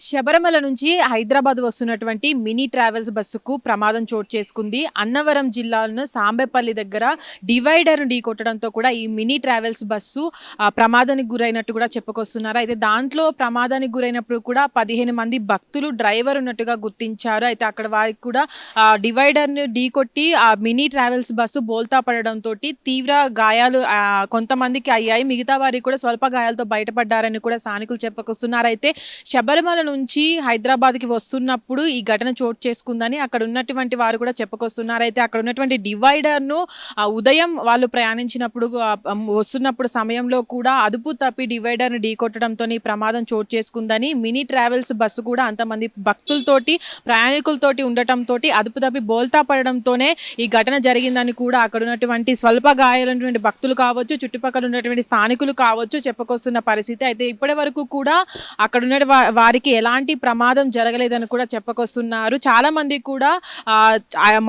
శబరిమల నుంచి హైదరాబాద్ వస్తున్నటువంటి mini travels బస్సుకు ప్రమాదం చోటు చేసుకుంది. అన్నవరం జిల్లాలోని సాంబేపల్లి దగ్గర డివైడర్ ఢీ కొట్టడంతో కూడా ఈ మినీ ట్రావెల్స్ బస్సు ఆ, ప్రమాదానికి గురైనట్టు కూడా చెప్పుకొస్తున్నారు. అయితే దాంట్లో ప్రమాదానికి గురైనప్పుడు కూడా పదిహేను మంది భక్తులు డ్రైవర్ ఉన్నట్టుగా గుర్తించారు. అయితే అక్కడ వారికి కూడా డివైడర్ను ఢీ కొట్టి ఆ మినీ ట్రావెల్స్ బస్సు బోల్తా పడడంతో తీవ్ర గాయాలు కొంతమందికి అయ్యాయి. మిగతా వారికి కూడా స్వల్ప గాయాలతో బయటపడ్డారని కూడా స్థానికులు చెప్పుకొస్తున్నారు. అయితే శబరిమల నుంచి హైదరాబాద్కి వస్తున్నప్పుడు ఈ ఘటన చోటు చేసుకుందని అక్కడ ఉన్నటువంటి వారు కూడా చెప్పుకొస్తున్నారు. అయితే అక్కడ ఉన్నటువంటి డివైడర్ను ఉదయం వాళ్ళు ప్రయాణించినప్పుడు వస్తున్నప్పుడు సమయంలో కూడా అదుపు తప్పి డివైడర్ను ఢీకొట్టడంతో ఈ ప్రమాదం చోటు చేసుకుందని మినీ ట్రావెల్స్ బస్సు కూడా అంతమంది భక్తులతోటి ప్రయాణికులతోటి ఉండటంతో అదుపు తప్పి బోల్తా పడడంతోనే ఈ ఘటన జరిగిందని కూడా అక్కడ ఉన్నటువంటి స్వల్ప గాయాలైనటువంటి భక్తులు కావచ్చు చుట్టుపక్కల ఉన్నటువంటి స్థానికులు కావచ్చు చెప్పుకొస్తున్న పరిస్థితి. అయితే ఇప్పటి వరకు కూడా అక్కడ ఉన్న వారికి ఎలాంటి ప్రమాదం జరగలేదని కూడా చెప్పుకొస్తున్నారు. చాలా మంది కూడా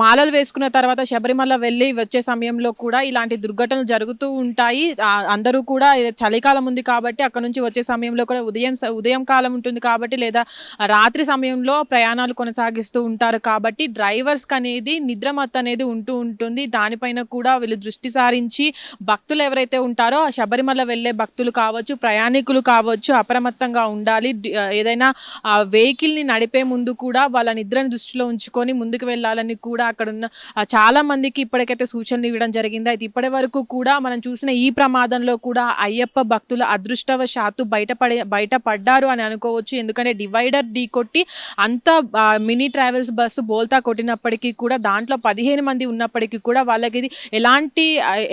మాలలు వేసుకున్న తర్వాత శబరిమల వెళ్ళి వచ్చే సమయంలో కూడా ఇలాంటి దుర్ఘటనలు జరుగుతూ ఉంటాయి. అందరూ కూడా చలికాలం ఉంది కాబట్టి అక్కడ నుంచి వచ్చే సమయంలో కూడా ఉదయం స- ఉదయం కాలం ఉంటుంది కాబట్టి లేదా రాత్రి సమయంలో ప్రయాణాలు కొనసాగిస్తూ ఉంటారు కాబట్టి డ్రైవర్స్కి అనేది నిద్రమత్తు అనేది ఉంటూ ఉంటుంది. దానిపైన కూడా వీళ్ళు దృష్టి సారించి భక్తులు ఎవరైతే ఉంటారో ఆ శబరిమల వెళ్ళే భక్తులు కావచ్చు ప్రయాణికులు కావచ్చు అప్రమత్తంగా ఉండాలి. ఏదైనా ఆ వెహికల్ని నడిపే ముందు కూడా వాళ్ళ నిద్రను దృష్టిలో ఉంచుకొని ముందుకు వెళ్ళాలని కూడా అక్కడ ఉన్న చాలా మందికి ఇప్పటికైతే సూచనలు ఇవ్వడం జరిగింది. అయితే ఇప్పటి వరకు కూడా మనం చూసిన ఈ ప్రమాదంలో కూడా అయ్యప్ప భక్తుల అదృష్టవశాత్తు బయటపడే బయటపడ్డారు అని అనుకోవచ్చు. ఎందుకంటే డివైడర్ ఢీ కొట్టి అంత మినీ ట్రావెల్స్ బస్సు బోల్తా కొట్టినప్పటికీ కూడా దాంట్లో పదిహేను మంది ఉన్నప్పటికీ కూడా వాళ్ళకి ఇది ఎలాంటి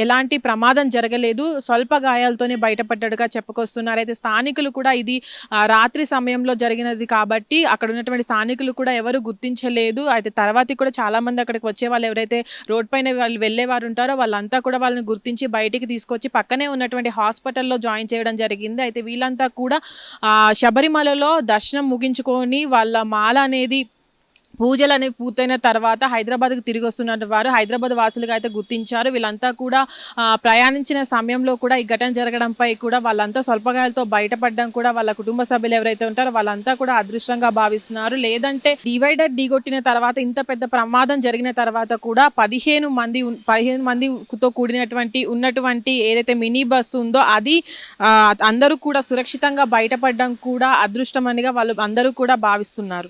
ఎలాంటి ప్రమాదం జరగలేదు. స్వల్ప గాయాలతోనే బయటపడ్డట్టుగా చెప్పుకొస్తున్నారు. అయితే స్థానికులు కూడా ఇది రాత్రి సమయంలో జరిగినది కాబట్టి అక్కడ ఉన్నటువంటి స్థానికులు కూడా ఎవరు గుర్తించలేదు. అయితే తర్వాత కూడా చాలా మంది అక్కడికి వచ్చే వాళ్ళు ఎవరైతే రోడ్ పైన వాళ్ళు వెళ్ళేవారు ఉంటారో వాళ్ళంతా కూడా వాళ్ళని గుర్తించి బయటికి తీసుకొచ్చి పక్కనే ఉన్నటువంటి హాస్పిటల్లో జాయిన్ చేయడం జరిగింది. అయితే వీళ్ళంతా కూడా శబరిమలలో దర్శనం ముగించుకొని వాళ్ళ మాల అనేది పూజలు అనేవి పూర్తయిన తర్వాత హైదరాబాద్కి తిరిగి వస్తున్న వారు హైదరాబాద్ వాసులుగా అయితే గుర్తించారు. వీళ్ళంతా కూడా ప్రయాణించిన సమయంలో కూడా ఈ ఘటన జరగడంపై కూడా వాళ్ళంతా స్వల్పగాయాలతో బయటపడడం కూడా వాళ్ళ కుటుంబ సభ్యులు ఎవరైతే ఉంటారో వాళ్ళంతా కూడా అదృష్టంగా భావిస్తున్నారు. లేదంటే డివైడర్ ఢీగొట్టిన తర్వాత ఇంత పెద్ద ప్రమాదం జరిగిన తర్వాత కూడా పదిహేను మంది పదిహేను మందితో కూడినటువంటి ఉన్నటువంటి ఏదైతే మినీ బస్సు ఉందో అది అందరూ కూడా సురక్షితంగా బయటపడడం కూడా అదృష్టమనిగా వాళ్ళు అందరూ కూడా భావిస్తున్నారు.